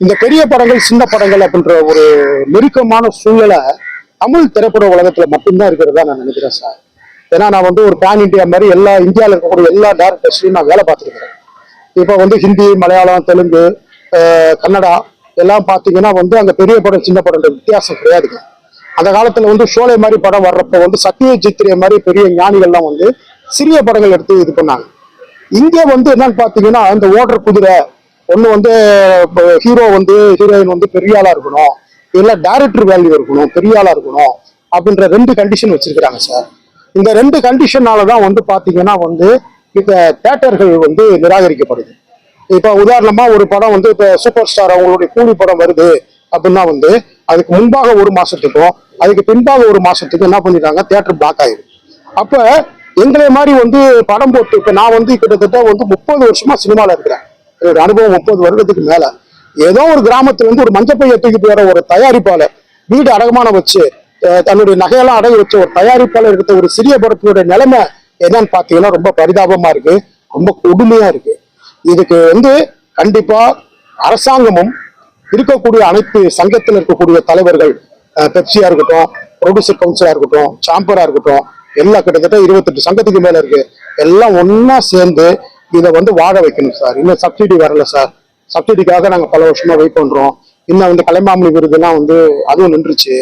இந்த பெரிய படங்கள் சின்ன படங்கள் அப்படின்ற ஒரு நெருக்கமான சூழ்நிலை தமிழ் திரைப்பட உலகத்துல மட்டும்தான் இருக்கிறதா நான் நினைக்கிறேன் சார். ஏன்னா நான் வந்து ஒரு பேன் இந்தியா மாதிரி எல்லா இந்தியாவில் இருக்கக்கூடிய எல்லா டேரக்டர்ஸ்லையும் நான் வேலை பார்த்துருக்கிறேன். இப்போ வந்து ஹிந்தி மலையாளம் தெலுங்கு கன்னடா எல்லாம் பார்த்தீங்கன்னா வந்து அங்கே பெரிய படம் சின்ன படம்ன்ற வித்தியாசம் கிடையாதுங்க அந்த காலத்துல வந்து ஷோலை மாதிரி படம் வர்றப்ப வந்து சத்யஜித் ரே மாதிரி பெரிய ஞானிகள்லாம் வந்து சிறிய படங்கள் எடுத்து இது பண்ணாங்க. இந்தியா வந்து என்னன்னு பாத்தீங்கன்னா இந்த ஓடுற குதிரை ஒன்று வந்து ஹீரோ வந்து ஹீரோயின் வந்து பெரிய ஆளாக இருக்கணும். இல்லை டேரக்டர் வேல்யூ இருக்கணும் பெரிய ஆளாக இருக்கணும் அப்படின்ற ரெண்டு கண்டிஷன் வச்சிருக்கிறாங்க சார் இந்த ரெண்டு கண்டிஷனால தான் வந்து பார்த்தீங்கன்னா வந்து இந்த தேட்டர்கள் வந்து நிராகரிக்கப்படுது. இப்போ உதாரணமாக ஒரு படம் வந்து இப்போ சூப்பர் ஸ்டார் அவங்களுடைய கூலி படம் வருது அப்படின்னா வந்து அதுக்கு முன்பாக ஒரு மாசத்துக்கும் அதுக்கு பின்பாக ஒரு மாசத்துக்கும் என்ன பண்ணிடுறாங்க தேட்டர் பிளாக் ஆயிடும் அப்போ எங்களை மாதிரி வந்து படம் போட்டு இப்போ நான் வந்து கிட்டத்தட்ட வந்து முப்பது வருஷமா சினிமாவில் இருக்கிறேன். என்னோட அனுபவம் முப்பது வருடத்துக்கு மேல. ஏதோ ஒரு கிராமத்துல இருந்து ஒரு மஞ்சப்பையை தூக்கிட்டு வர ஒரு தயாரிப்பாளர் வீடு அடகமான வச்சு தன்னுடைய நகையெல்லாம் அடகு வச்ச ஒரு தயாரிப்பாளர் இருக்கிற ஒரு சிறிய படத்தினுடைய நிலைமை என்னன்னு பாத்தீங்கன்னா ரொம்ப பரிதாபமா இருக்கு. ரொம்ப கொடுமையா இருக்கு. இதுக்கு வந்து கண்டிப்பா அரசாங்கமும் இருக்கக்கூடிய அனைத்து சங்கத்தில் இருக்கக்கூடிய தலைவர்கள் பெப்சியா இருக்கட்டும் ப்ரொடியூசர் கவுன்சிலா இருக்கட்டும் சாம்பரா இருக்கட்டும் எல்லாம் கிட்டத்தட்ட இருபத்தெட்டு சங்கத்துக்கு மேல இருக்கு. எல்லாம் ஒன்னா சேர்ந்து இதை வந்து வாக வைக்கணும் சார். இன்னும் சப்சிடி வரல சார். சப்சிடிக்காக நாங்கள் பல வருஷமா வெயிட் பண்றோம். இன்னும் வந்து கலைமாமணி விருதுலாம் வந்து அதுவும் நின்றுச்சு.